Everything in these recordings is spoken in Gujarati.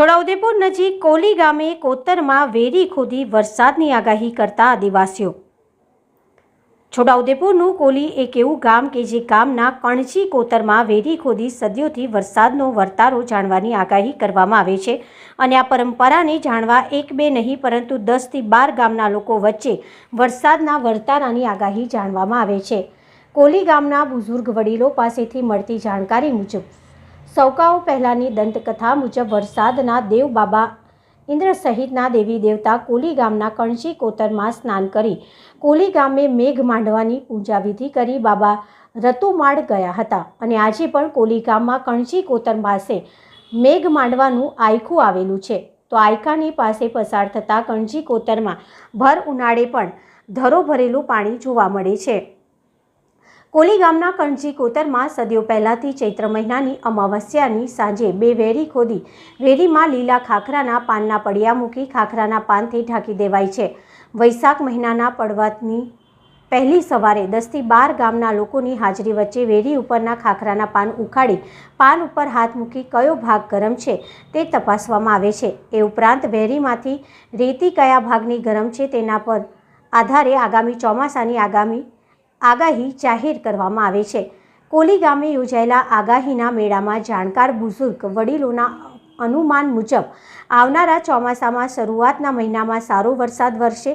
છોટાઉદેપુર નજીક કોલી ગામે કોતરમાં વેરી ખોદી વરસાદની આગાહી કરતા આદિવાસીઓ. છોટાઉદેપુરનું કોલી એક એવું ગામ કે જે ગામના કણજી કોતરમાં વેરી ખોદી સદીઓથી વરસાદનો વર્તારો જાણવાની આગાહી કરવામાં આવે છે અને આ પરંપરાને જાણવા એક બે નહીં પરંતુ દસથી બાર ગામના લોકો વચ્ચે વરસાદના વર્તારાની આગાહી જાણવામાં આવે છે. કોલી ગામના બુઝુર્ગ વડીલો પાસેથી મળતી જાણકારી મુજબ સૌકાઓ પહેલાંની દંતકથા મુજબ વરસાદના દેવ બાબા ઇન્દ્ર સહિતના દેવી દેવતા કોલી ગામના કણચી કોતરમાં સ્નાન કરી કોલી ગામે મેઘ માંડવાની પૂજા વિધિ કરી બાબા રતુમાળ ગયા હતા. અને આજે પણ કોલી ગામમાં કણચી કોતર પાસે મેઘ માંડવાનું આયખું આવેલું છે. તો આયકાની પાસે પસાર થતાં કણજી કોતરમાં ભર ઉનાળે પણ ધરો ભરેલું પાણી જોવા મળે છે. કોલી ગામના કણજી કોતરમાં સદીઓ પહેલાંથી ચૈત્ર મહિનાની અમાવસ્યાની સાંજે બે વેરી ખોદી વેરીમાં લીલા ખાખરાના પાનના પડિયા મૂકી ખાખરાના પાનથી ઢાંકી દેવાય છે. વૈશાખ મહિનાના પડવાતની પહેલી સવારે દસથી બાર ગામના લોકોની હાજરી વચ્ચે વેરી ઉપરના ખાખરાના પાન ઉખાડી પાન ઉપર હાથ મૂકી કયો ભાગ ગરમ છે તે તપાસવામાં આવે છે. એ ઉપરાંત વેરીમાંથી રેતી કયા ભાગની ગરમ છે તેના પર આધારે આગામી ચોમાસાની આગામી આગાહી જાહેર કરવામાં આવે છે. કોલી ગામે યોજાયેલા આગાહીના મેળામાં જાણકાર બુઝુર્ગ વડીલોના અનુમાન મુજબ, આવનારા ચોમાસામાં શરૂઆતના મહિનામાં સારો વરસાદ વરસે.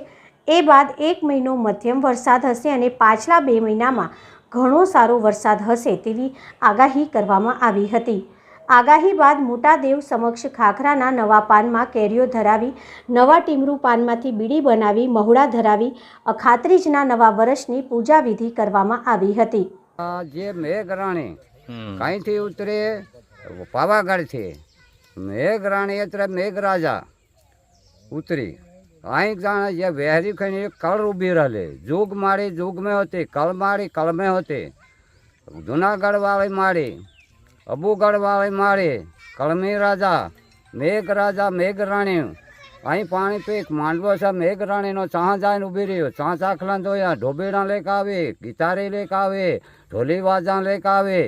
એ બાદ એક મહિનો મધ્યમ વરસાદ હશે અને પાછલા બે મહિનામાં ઘણો સારો વરસાદ હશે તેવી આગાહી કરવામાં આવી હતી. આગાહી બાદ મોટા દેવ સમક્ષ ખાખરાના નવા પાનમાં કેરીઓ ધરાવી નવા ટીમરૂ પાનમાંથી બીડી બનાવી મહુડા ધરાવી અખાત્રીજના નવા વર્ષની પૂજા વિધિ કરવામાં આવી હતી. જે મેઘરાણી કાંઈથી ઉતરે પાવાગઢથી મેઘરાણી એટલે મેઘરાજા ઉતરી. અહીં જાણે જે વહેરી ખણી કળ ઊભી રહેલી. જુગ મારી જુગ મેં હતી કળ મારી કળ મેં હતી. જુનાગઢ વાળી માળી અબુગઢ વાળી મારે, કળમી રાજા મેઘરાજા મેઘરાણી અહીં પાણી પીક માંડવો છે મેઘરાણીનો ચાહ જાઈને ઊભી રહ્યો. ચાહ ચાખલા ધોયા ઢોબેડા લેક આવે, ગિટારી લેક આવે, ઢોલી વાજા લેક આવે.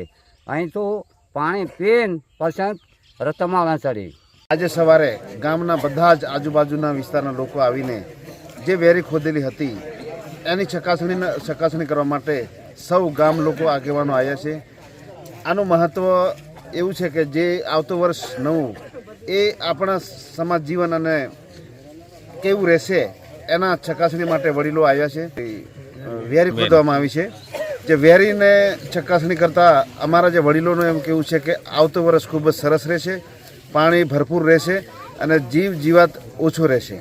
અહીં તું પાણી પીન પછી રતમાળા ચડી આજે સવારે ગામના બધા જ આજુબાજુના વિસ્તારના લોકો આવીને જે વેરી ખોદેલી હતી, એની ચકાસણી ચકાસણી કરવા માટે સૌ ગામ લોકો આગેવાનો આવ્યા છે. આનું મહત્ત્વ એવું છે કે જે આવતો વર્ષ નવું એ આપણા સમાજ જીવન અને કેવું રહેશે એના ચકાસણી માટે વડીલો આવ્યા છે. વેરી ખોદવામાં આવી છે જે વેરીને ચકાસણી કરતાં અમારા જે વડીલોનું એમ કેવું છે કે આવતું વર્ષ ખૂબ જ સરસ રહેશે પાણી ભરપૂર રહેશે અને જીવ જીવાત ઓછો રહેશે.